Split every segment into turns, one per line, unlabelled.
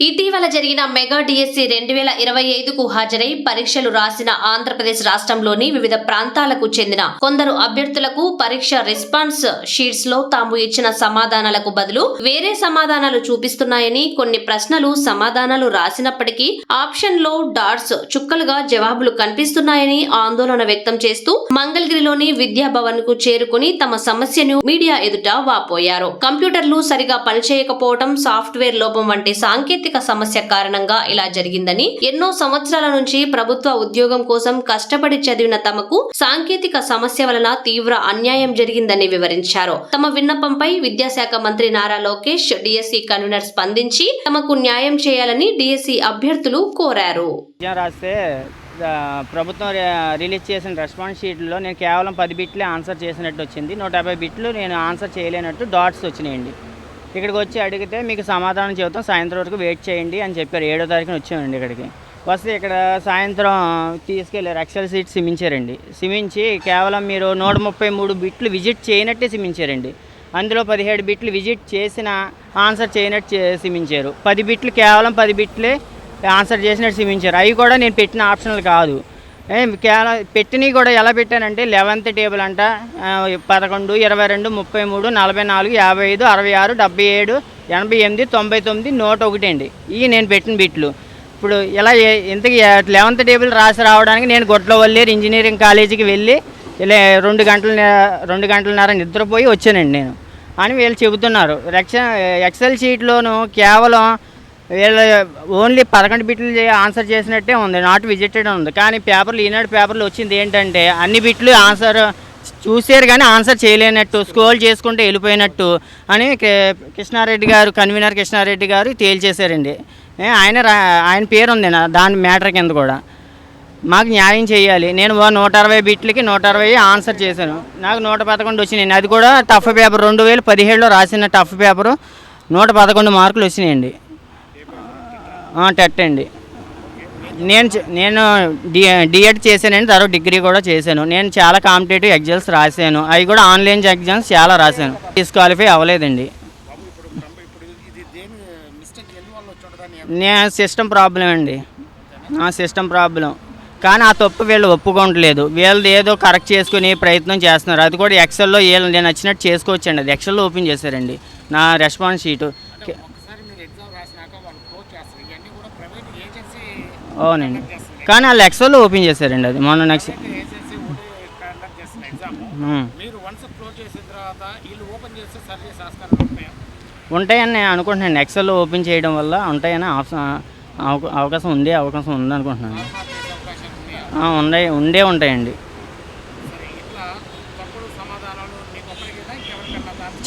ఇటీవల జరిగిన mega DSC రెండు వేల ఇరవై ఐదుకు హాజరై పరీక్షలు రాసిన ఆంధ్రప్రదేశ్ రాష్ట్రంలోని వివిధ ప్రాంతాలకు చెందిన కొందరు అభ్యర్థులకు పరీక్ష రెస్పాన్స్ షీట్స్లో తాము ఇచ్చిన సమాధానాలకు బదులు వేరే సమాధానాలు చూపిస్తున్నాయని కొన్ని ప్రశ్నలు సమాధానాలు రాసినప్పటికీ ఆప్షన్లో డాట్స్ చుక్కలుగా జవాబులు కనిపిస్తున్నాయని ఆందోళన వ్యక్తం చేస్తూ మంగళగిరిలోని విద్యాభవన్కు చేరుకుని తమ సమస్యను మీడియా ఎదుట వాపోయారు. కంప్యూటర్లు సరిగా పనిచేయకపోవడం సాఫ్ట్వేర్ లోపం వంటి సాంకేతిక సమస్య కారణంగా ఇలా జరిగిందని ఎన్నో సంవత్సరాల నుంచి ప్రభుత్వ ఉద్యోగం కోసం కష్టపడి చదివిన తమకు సాంకేతిక సమస్య వలన తీవ్ర అన్యాయం జరిగిందని వివరించారు. తమ విన్నపంపై విద్యాశాఖ మంత్రి నారా లోకేష్ డిఎస్సి కన్వీనర్ స్పందించి తమకు న్యాయం చేయాలని డిఎస్సి అభ్యర్థులు కోరారు.
రాస్తే ప్రభుత్వం రిలీజ్ చేసిన రెస్పాన్స్ షీట్లో నేను కేవలం పది బిట్లే ఆన్సర్ చేసినట్టు వచ్చింది. నూట యాభై బిట్లు నేను ఆన్సర్ చేయలేనట్టు డాట్స్ వచ్చినాయండి. ఇక్కడికి వచ్చి అడిగితే మీకు సమాధానం చెబుతాం. సాయంత్రం వరకు వెయిట్ చేయండి అని చెప్పారు. ఏడో తారీఖున వచ్చామండి ఇక్కడికి. వస్తే ఇక్కడ సాయంత్రం తీసుకెళ్ళారు ఎక్సెల్ సీట్ సిమించారండి. సిమించి కేవలం మీరు నూట ముప్పై మూడు బిట్లు విజిట్ చేయనట్టే సిమించారండి. అందులో పదిహేడు బిట్లు విజిట్ చేసిన ఆన్సర్ చేయనట్టు సిమించారు. పది బిట్లు కేవలం పది బిట్లే ఆన్సర్ చేసినట్టు సిమించారు. అవి కూడా నేను పెట్టిన ఆప్షన్లు కాదు. పెట్టినవి కూడా ఎలా పెట్టానంటే లెవెంత్ టేబుల్ అంట. పదకొండు ఇరవై రెండు ముప్పై మూడు నలభై నాలుగు యాభై ఐదు అరవై ఆరు డెబ్బై ఏడు ఎనభై ఎనిమిది తొంభై తొమ్మిది నూట ఒకటి అండి. ఇవి నేను పెట్టిన బిట్లు. ఇప్పుడు ఇలా ఇంతకీ లెవెంత్ టేబుల్ రాసి రావడానికి నేను గొట్లవల్లేరు ఇంజనీరింగ్ కాలేజీకి వెళ్ళి ఇలా రెండు గంటల రెండు గంటలన్నర నిద్రపోయి వచ్చానండి నేను. అని వీళ్ళు చెబుతున్నారు. ఎక్స ఎక్సెల్ షీట్లోను కేవలం వీళ్ళ ఓన్లీ పదకొండు బిట్లు ఆన్సర్ చేసినట్టే ఉంది నాట్ విజిటెడ్ ఉంది. కానీ పేపర్లు ఈనాడు పేపర్లు వచ్చింది ఏంటంటే అన్ని బిట్లు ఆన్సర్ చూసారు కానీ ఆన్సర్ చేయలేనట్టు స్క్రోల్ చేసుకుంటే వెళ్ళిపోయినట్టు అని కే- కృష్ణారెడ్డి గారు కన్వీనర్ కృష్ణారెడ్డి గారు తేల్చేశారండి. ఆయన ఆయన పేరు ఉంది నా దాని మ్యాటర్ కింద కూడా. మాకు న్యాయం చేయాలి. నేను నూట అరవై బిట్లకి నూట అరవై ఆన్సర్ చేశాను. నాకు నూట పదకొండు వచ్చినాయండి. అది కూడా టఫ్ పేపర్. రెండు వేల పదిహేడులో రాసిన టఫ్ పేపరు నూట పదకొండు మార్కులు వచ్చినాయండి. టెట్ అండి. నేను నేను డి డిఎడ్ చేశానండి తర్వాత డిగ్రీ కూడా చేశాను. నేను చాలా కాంపిటేటివ్ ఎగ్జామ్స్ రాశాను. అవి కూడా ఆన్లైన్ ఎగ్జామ్స్ చాలా రాశాను. డిస్క్వాలిఫై అవ్వలేదండి. నేను సిస్టమ్ ప్రాబ్లం అండి. నా సిస్టమ్ ప్రాబ్లం కానీ ఆ తప్పు వీళ్ళు ఒప్పుకోవట్లేదు. వీళ్ళు ఏదో కరెక్ట్ చేసుకునే ప్రయత్నం చేస్తున్నారు. అది కూడా ఎక్సెల్లో వీళ్ళు నేను నచ్చినట్టు చేసుకోవచ్చండి. అది ఎక్సెల్లో ఓపెన్ చేశారండి. నా రెస్పాన్స్ షీటు
ఒకసారి మీరు ఎగ్జామ్ రాసినాక వాళ్ళు క్లోజ్ చేస్తారు ఇవన్నీ కూడా ప్రైవేట్ ఏజెన్సీ
అవునండి. కానీ వాళ్ళు ఎక్సెల్లో ఓపెన్ చేశారండి అది. మొన్న నెక్స్ట్ ఉంటాయని నేను అనుకుంటున్నాను. ఎక్సెల్లో ఓపెన్ చేయడం వల్ల ఉంటాయని అవకాశం ఉండే అవకాశం ఉంది అనుకుంటున్నాను. ఉండే ఉండే ఉంటాయండి.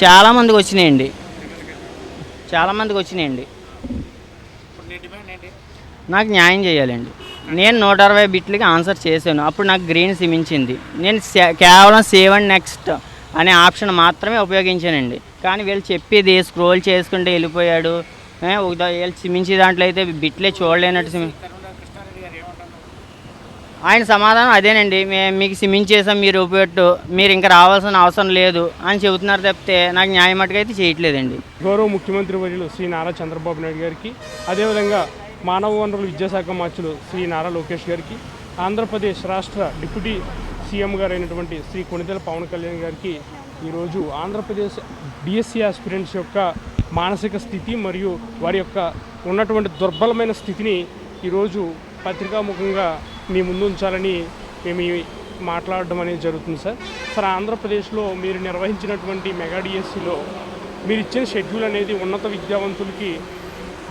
చాలామందికి వచ్చినాయండి. చాలామందికి వచ్చినాయండి
ఇప్పుడు నీ డిమాండ్ ఏంటి
నాకు న్యాయం చేయాలండి. నేను నూట అరవై బిట్లకి ఆన్సర్ చేశాను. అప్పుడు నాకు గ్రీన్ సిమించింది నేను సే- కేవలం సేవ్ అండ్ నెక్స్ట్ అనే ఆప్షన్ మాత్రమే ఉపయోగించానండి. కానీ వీళ్ళు చెప్పేది స్క్రోల్ చేసుకుంటే వెళ్ళిపోయాడు. ఒక వీళ్ళు సిమించే దాంట్లో అయితే బిట్లే చూడలేనట్టు సిమ్ ఆయన సమాధానం అదేనండి. మేము మీకు సిమించేసాం మీరు ఉపయోగట్టు మీరు ఇంకా రావాల్సిన అవసరం లేదు అని చెబుతున్నారు తప్పితే నాకు న్యాయం అయితే చేయట్లేదండి.
గౌరవ ముఖ్యమంత్రి వర్యులు శ్రీ నారా చంద్రబాబు నాయుడు గారికి అదేవిధంగా మానవ వనరుల విద్యాశాఖ మంత్రులు శ్రీ నారా లోకేష్ గారికి ఆంధ్రప్రదేశ్ రాష్ట్ర డిప్యూటీ సీఎం గారు అయినటువంటి శ్రీ కొణిదెల పవన్ కళ్యాణ్ గారికి ఈరోజు ఆంధ్రప్రదేశ్ డిఎస్సి ఆస్పిరెంట్స్ యొక్క మానసిక స్థితి మరియు వారి యొక్క ఉన్నటువంటి దుర్బలమైన స్థితిని ఈరోజు పత్రికాముఖంగా మీ ముందు ఉంచాలని మేము మాట్లాడడం అనేది జరుగుతుంది సార్. సార్ ఆంధ్రప్రదేశ్లో మీరు నిర్వహించినటువంటి మెగా డిఎస్సిలో మీరు ఇచ్చిన షెడ్యూల్ అనేది ఉన్నత విద్యావంతులకి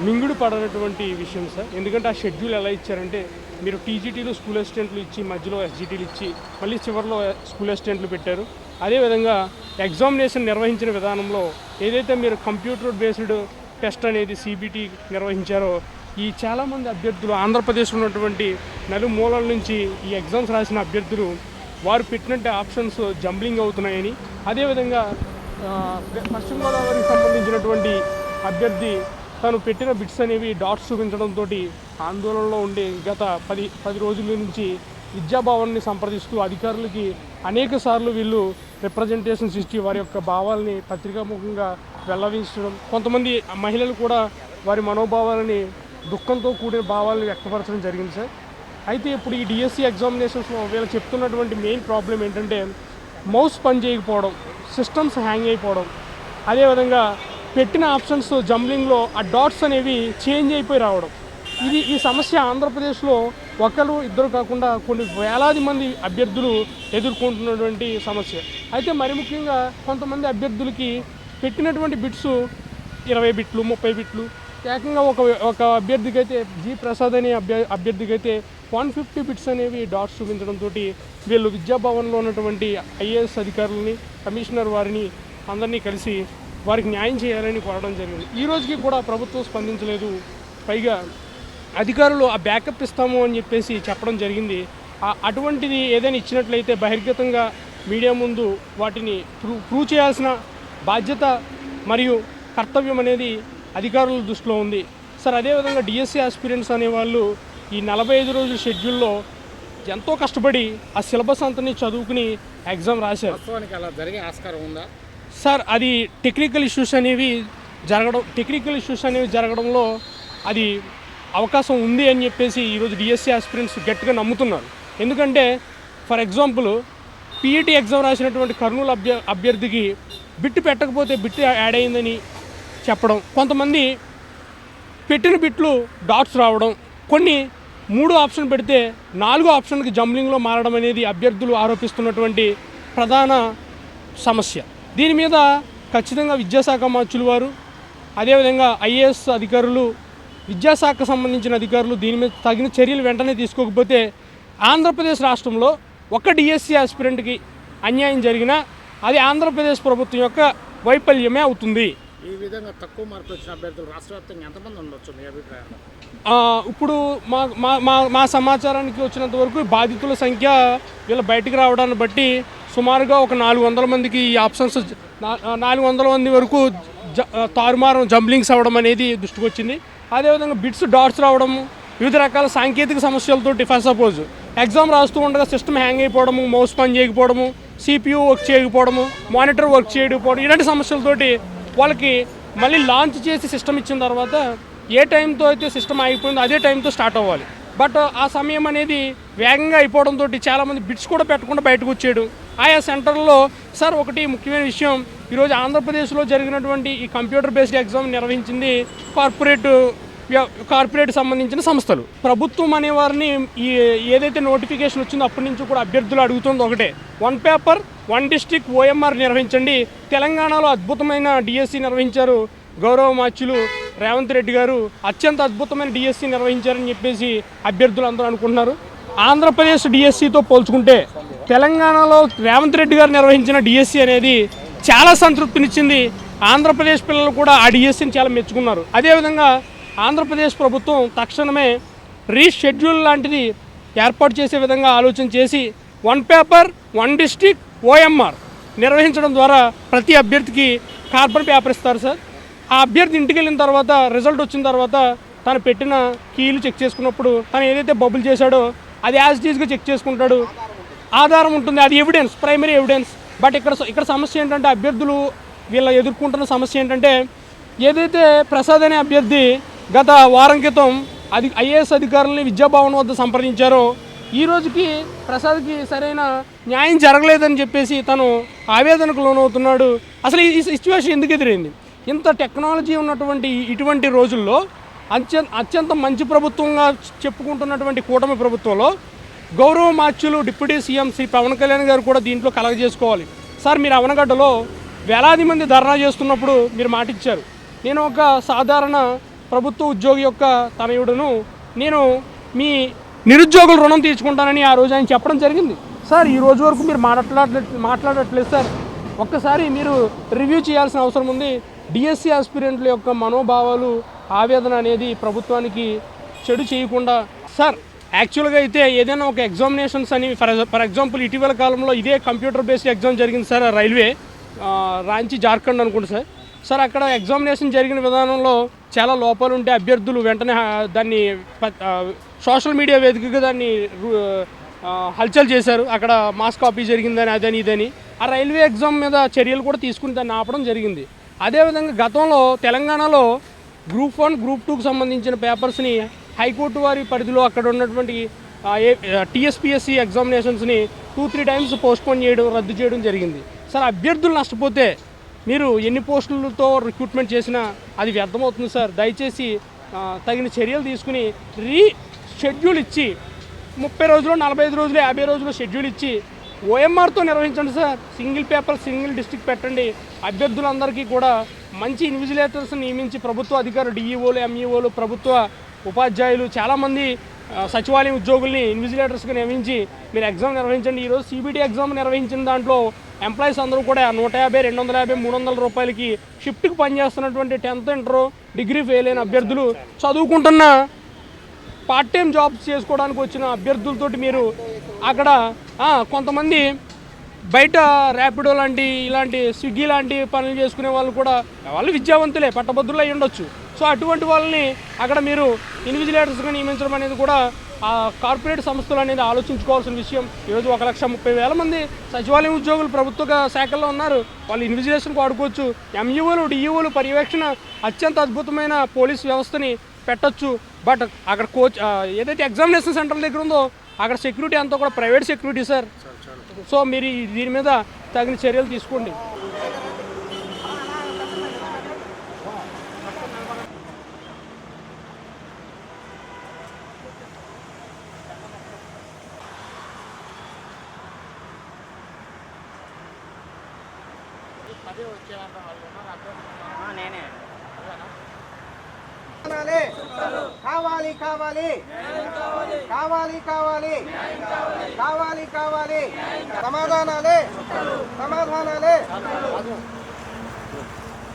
మింగుడు పడనటువంటి విషయం సార్ ఎందుకంటే ఆ షెడ్యూల్ ఎలా ఇచ్చారంటే మీరు టీజీటీలు స్కూల్ అసిస్టెంట్లు ఇచ్చి మధ్యలో ఎస్జిటీలు ఇచ్చి మళ్ళీ చివరిలో స్కూల్ అసిస్టెంట్లు పెట్టారు. అదేవిధంగా ఎగ్జామినేషన్ నిర్వహించిన విధానంలో ఏదైతే మీరు కంప్యూటర్ బేస్డ్ టెస్ట్ అనేది సిబిటి నిర్వహించారో ఈ చాలామంది అభ్యర్థులు ఆంధ్రప్రదేశ్లో ఉన్నటువంటి నలుమూలల నుంచి ఈ ఎగ్జామ్స్ రాసిన అభ్యర్థులు వారు పెట్టినట్టు ఆప్షన్స్ జంబ్లింగ్ అవుతున్నాయని. అదేవిధంగా పశ్చిమ గోదావరికి సంబంధించినటువంటి అభ్యర్థి తను పెట్టిన బిట్స్ అనేవి డాట్స్ చూపించడంతో ఆందోళనలో ఉండి గత పది పది రోజుల నుంచి విద్యాభవన్ని సంప్రదిస్తూ అధికారులకి అనేక సార్లు వీళ్ళు రిప్రజెంటేషన్స్ ఇచ్చి వారి యొక్క భావాలని పత్రికాముఖంగా వెల్లడించడం. కొంతమంది మహిళలు కూడా వారి మనోభావాలని దుఃఖంతో కూడిన భావాలను వ్యక్తపరచడం జరిగింది సార్. అయితే ఇప్పుడు ఈ డిఎస్సి ఎగ్జామినేషన్స్లో వీళ్ళు చెప్తున్నటువంటి మెయిన్ ప్రాబ్లం ఏంటంటే మౌస్ పని చేయకపోవడం సిస్టమ్స్ హ్యాంగ్ అయిపోవడం. అదేవిధంగా పెట్టిన ఆప్షన్స్ జంబ్లింగ్లో ఆ డాట్స్ అనేవి చేంజ్ అయిపోయి రావడం. ఇది ఈ సమస్య ఆంధ్రప్రదేశ్లో ఒకరు ఇద్దరు కాకుండా కొన్ని వేలాది మంది అభ్యర్థులు ఎదుర్కొంటున్నటువంటి సమస్య. అయితే మరి ముఖ్యంగా కొంతమంది అభ్యర్థులకి పెట్టినటువంటి బిట్స్ ఇరవై బిట్లు ముప్పై బిట్లు. ఏకంగా ఒక ఒక అభ్యర్థికి అయితే జి ప్రసాద్ అనే అభ్య అభ్యర్థికి అయితే వన్ ఫిఫ్టీ బిట్స్ అనేవి డాట్స్ చూపించడంతో వీళ్ళు విద్యాభవన్లో ఉన్నటువంటి ఐఏఎస్ అధికారులని కమిషనర్ వారిని అందరినీ కలిసి వారికి న్యాయం చేయాలని కోరడం జరిగింది. ఈ రోజుకి కూడా ప్రభుత్వం స్పందించలేదు. పైగా అధికారులు ఆ బ్యాకప్ ఇస్తాము అని చెప్పేసి చెప్పడం జరిగింది. ఆ- అటువంటిది ఏదైనా ఇచ్చినట్లయితే బహిర్గతంగా మీడియా ముందు వాటిని ప్రూ- ప్రూవ్ చేయాల్సిన బాధ్యత మరియు కర్తవ్యం అనేది అధికారుల దృష్టిలో ఉంది. సార్ అదేవిధంగా డిఎస్సి ఆస్పిరెంట్స్ అనేవాళ్ళు ఈ నలభై ఐదు రోజుల షెడ్యూల్లో ఎంతో కష్టపడి ఆ సిలబస్ అంతని చదువుకుని ఎగ్జామ్ రాశారు.
అలా జరిగే ఆస్కారం ఉందా?
సార్ అది టెక్నికల్ ఇష్యూస్ అనేవి జరగడం టెక్నికల్ ఇష్యూస్ అనేవి జరగడంలో అది అవకాశం ఉంది అని చెప్పేసి ఈరోజు డిఎస్సి ఆస్పిరెంట్స్ గట్టిగా నమ్ముతున్నారు. ఎందుకంటే ఫర్ ఎగ్జాంపుల్ పీఈటీ ఎగ్జామ్ రాసినటువంటి కర్నూలు అభ్య అభ్యర్థికి బిట్టు పెట్టకపోతే బిట్టు యాడ్ అయిందని చెప్పడం కొంతమంది పెట్టిన బిట్లు డాట్స్ రావడం కొన్ని మూడు ఆప్షన్ పెడితే నాలుగో ఆప్షన్కి జంబ్లింగ్లో మారడం అనేది అభ్యర్థులు ఆరోపిస్తున్నటువంటి ప్రధాన సమస్య. దీని మీద ఖచ్చితంగా విద్యాశాఖ మంత్రులు వారు అదేవిధంగా ఐఏఎస్ అధికారులు విద్యాశాఖ సంబంధించిన అధికారులు దీని మీద తగిన చర్యలు వెంటనే తీసుకోకపోతే ఆంధ్రప్రదేశ్ రాష్ట్రంలో ఒక డిఎస్సి ఆస్పిరెంట్కి అన్యాయం జరిగినా అది ఆంధ్రప్రదేశ్ ప్రభుత్వం యొక్క వైఫల్యమే అవుతుంది.
ఈ విధంగా తక్కువ మార్కులు వచ్చిన అభ్యర్థులు రాష్ట్ర వ్యాప్తంగా ఎంతమంది ఉండొచ్చు మీ అభిప్రాయంలో?
ఇప్పుడు మా మా మా మా సమాచారానికి వచ్చినంత వరకు బాధితుల సంఖ్య వీళ్ళ బయటికి రావడాన్ని బట్టి సుమారుగా ఒక నాలుగు వందల మందికి ఈ ఆప్షన్స్ నాలుగు వందల మంది వరకు తారుమారం జంబ్లింగ్స్ అవ్వడం అనేది దృష్టికి వచ్చింది. అదేవిధంగా బిట్స్ డాట్స్ రావడం వివిధ రకాల సాంకేతిక సమస్యలతోటి డిఫెన్స్ సపోజ్ ఎగ్జామ్ రాస్తూ ఉండగా సిస్టమ్ హ్యాంగ్ అయిపోవడము మౌస్ పని చేయకపోవడము సిపియూ వర్క్ చేయకపోవడము మానిటర్ వర్క్ చేయకపోవడం ఇలాంటి సమస్యలతోటి వాళ్ళకి మళ్ళీ లాంచ్ చేసి సిస్టమ్ ఇచ్చిన తర్వాత ఏ టైంతో అయితే సిస్టమ్ అయిపోయిందో అదే టైంతో స్టార్ట్ అవ్వాలి. బట్ ఆ సమయం అనేది వేగంగా అయిపోవడంతో చాలామంది బిట్స్ కూడా పెట్టకుండా బయటకు వచ్చేయడం ఆయా సెంటర్లో సార్ ఒకటి ముఖ్యమైన విషయం. ఈరోజు ఆంధ్రప్రదేశ్లో జరిగినటువంటి ఈ కంప్యూటర్ బేస్డ్ ఎగ్జామ్ నిర్వహించింది కార్పొరేట్ కార్పొరేట్ సంబంధించిన సంస్థలు. ప్రభుత్వం అనే వారిని ఈ ఏదైతే నోటిఫికేషన్ వచ్చిందో అప్పటి నుంచి కూడా అభ్యర్థులు అడుగుతుంది ఒకటే. One paper one district OMR నిర్వహించండి. తెలంగాణలో అద్భుతమైన డిఎస్సి నిర్వహించారు గౌరవ మార్చులు రేవంత్ రెడ్డి గారు. అత్యంత అద్భుతమైన డిఎస్సి నిర్వహించారని చెప్పేసి అభ్యర్థులు అందరూ అనుకుంటున్నారు. ఆంధ్రప్రదేశ్ డిఎస్సితో పోల్చుకుంటే తెలంగాణలో రేవంత్ రెడ్డి గారు నిర్వహించిన డిఎస్సి అనేది చాలా సంతృప్తినిచ్చింది. ఆంధ్రప్రదేశ్ పిల్లలు కూడా ఆ డిఎస్సిని చాలా మెచ్చుకున్నారు. అదేవిధంగా ఆంధ్రప్రదేశ్ ప్రభుత్వం తక్షణమే రీషెడ్యూల్ లాంటిది ఏర్పాటు చేసే విధంగా ఆలోచన చేసి one paper one district OMR నిర్వహించడం ద్వారా ప్రతి అభ్యర్థికి కార్బన్ పేపర్ ఇస్తారు సార్. ఆ అభ్యర్థి ఇంటికి వెళ్ళిన తర్వాత రిజల్ట్ వచ్చిన తర్వాత తను పెట్టిన కీలు చెక్ చేసుకున్నప్పుడు తను ఏదైతే బబుల్ చేశాడో అది యాజ్ డీజ్గా చెక్ చేసుకుంటాడు. ఆధారం ఉంటుంది అది ఎవిడెన్స్ ప్రైమరీ ఎవిడెన్స్. బట్ ఇక్కడ ఇక్కడ సమస్య ఏంటంటే అభ్యర్థులు వీళ్ళ ఎదుర్కొంటున్న సమస్య ఏంటంటే ఏదైతే ప్రసాద్ అనే అభ్యర్థి గత వారం క్రితం అది ఐఏఎస్ అధికారులని విద్యాభవన్ వద్ద సంప్రదించారో. ఈ రోజుకి ప్రసాద్కి సరైన న్యాయం జరగలేదని చెప్పేసి తను ఆవేదనకు లోనవుతున్నాడు. అసలు ఈ సిచ్యువేషన్ ఎందుకు ఎదురైంది? ఇంత టెక్నాలజీ ఉన్నటువంటి ఇటువంటి రోజుల్లో అత్యంత అత్యంత మంచి ప్రభుత్వంగా చెప్పుకుంటున్నటువంటి కూటమి ప్రభుత్వంలో గౌరవ మార్చులు డిప్యూటీ సీఎం శ్రీ పవన్ కళ్యాణ్ గారు కూడా దీంట్లో కలగజేసుకోవాలి. సార్ మీరు అవనగడ్డలో వేలాది మంది ధర్నా చేస్తున్నప్పుడు మీరు మాటిచ్చారు. నేను ఒక సాధారణ ప్రభుత్వ ఉద్యోగి యొక్క తనయుడును నేను మీ నిరుద్యోగులు రుణం తీర్చుకుంటానని ఆ రోజు ఆయన చెప్పడం జరిగింది. సార్ ఈ రోజు వరకు మీరు మాట్లాడలే మాట్లాడట్లేదు సార్. ఒక్కసారి మీరు రివ్యూ చేయాల్సిన అవసరం ఉంది. డిఎస్సి ఆస్పిరెంట్ల యొక్క మనోభావాలు ఆవేదన అనేది ప్రభుత్వానికి చెడు చేయకుండా సార్ యాక్చువల్గా అయితే ఏదైనా ఒక ఎగ్జామినేషన్స్ అని ఫర్ ఫర్ ఎగ్జాంపుల్ ఇటీవల కాలంలో ఇదే కంప్యూటర్ బేస్డ్ ఎగ్జామ్ జరిగింది సార్ రైల్వే రాంచి జార్ఖండ్ అనుకుంటా సార్. సార్ అక్కడ ఎగ్జామినేషన్ జరిగిన విధానంలో చాలా లోపాలు ఉంటే అభ్యర్థులు వెంటనే దాన్ని సోషల్ మీడియా వేదికగా దాన్ని హల్చల్ చేశారు. అక్కడ మాస్ కాపీ జరిగిందని అదని ఇదని. ఆ రైల్వే ఎగ్జామ్ మీద చర్యలు కూడా తీసుకుని దాన్ని ఆపడం జరిగింది. అదేవిధంగా గతంలో తెలంగాణలో గ్రూప్ వన్ గ్రూప్ టూకి సంబంధించిన పేపర్స్ని హైకోర్టు వారి పరిధిలో అక్కడ ఉన్నటువంటి టీఎస్పిఎస్సి ఎగ్జామినేషన్స్ని టూ త్రీ టైమ్స్ పోస్ట్పోన్ చేయడం రద్దు చేయడం జరిగింది. సార్ అభ్యర్థులు నష్టపోతే మీరు ఎన్ని పోస్టులతో రిక్రూట్మెంట్ చేసినా అది వ్యర్థమవుతుంది సార్. దయచేసి తగిన చర్యలు తీసుకుని రీ షెడ్యూల్ ఇచ్చి ముప్పై రోజులు నలభై ఐదు రోజులు యాభై రోజులు షెడ్యూల్ ఇచ్చి ఓఎంఆర్తో నిర్వహించండి sir. Single paper single district పెట్టండి. అభ్యర్థులందరికీ కూడా మంచి ఇన్విజిలేటర్స్ నియమించి ప్రభుత్వ అధికారులు డిఈఓలు ఎంఈఓలు ప్రభుత్వ ఉపాధ్యాయులు చాలామంది సచివాలయం ఉద్యోగుల్ని ఇన్విజిలేటర్స్గా నియమించి మీరు ఎగ్జామ్ నిర్వహించండి. ఈరోజు సిబిటి ఎగ్జామ్ నిర్వహించిన దాంట్లో ఎంప్లాయీస్ అందరూ కూడా నూట యాభై రెండు వందల యాభై మూడు వందల రూపాయలకి షిఫ్ట్కి పనిచేస్తున్నటువంటి టెన్త్ ఇంటర్ డిగ్రీ ఫెయిల్ అయిన అభ్యర్థులు చదువుకుంటున్న పార్ట్ టైం జాబ్స్ చేసుకోవడానికి వచ్చిన అభ్యర్థులతోటి మీరు అక్కడ కొంతమంది బయట ర్యాపిడో లాంటి ఇలాంటి స్విగ్గీ లాంటి పనులు చేసుకునే వాళ్ళు కూడా వాళ్ళు విద్యావంతులే పట్టభద్రులు అయి ఉండొచ్చు. సో అటువంటి వాళ్ళని అక్కడ మీరు ఇన్విజిలేటర్స్గా నియమించడం అనేది కూడా కార్పొరేట్ సంస్థలు అనేది ఆలోచించుకోవాల్సిన విషయం. ఈరోజు ఒక లక్ష ముప్పై వేల మంది సచివాలయం ఉద్యోగులు ప్రభుత్వ శాఖల్లో ఉన్నారు. వాళ్ళు ఇన్విజిలేషన్కి వాడుకోవచ్చు. ఎంఈఓలు డిఈఓలు పర్యవేక్షణ అత్యంత అద్భుతమైన పోలీస్ వ్యవస్థని పెట్టొచ్చు. బట్ అక్కడ కోచ్ ఏదైతే ఎగ్జామినేషన్ సెంటర్ దగ్గర ఉందో అక్కడ సెక్యూరిటీ అంతా కూడా ప్రైవేట్ సెక్యూరిటీ సార్. సో మీరు దీని మీద తగిన చర్యలు తీసుకోండి.
వచ్చేవాళ్ళు వాళ్ళు
నేనే.
కావాలి కావాలి కావాలి. కావాలి కావాలి. కావాలి సమాధానాలే సమాధానాలే.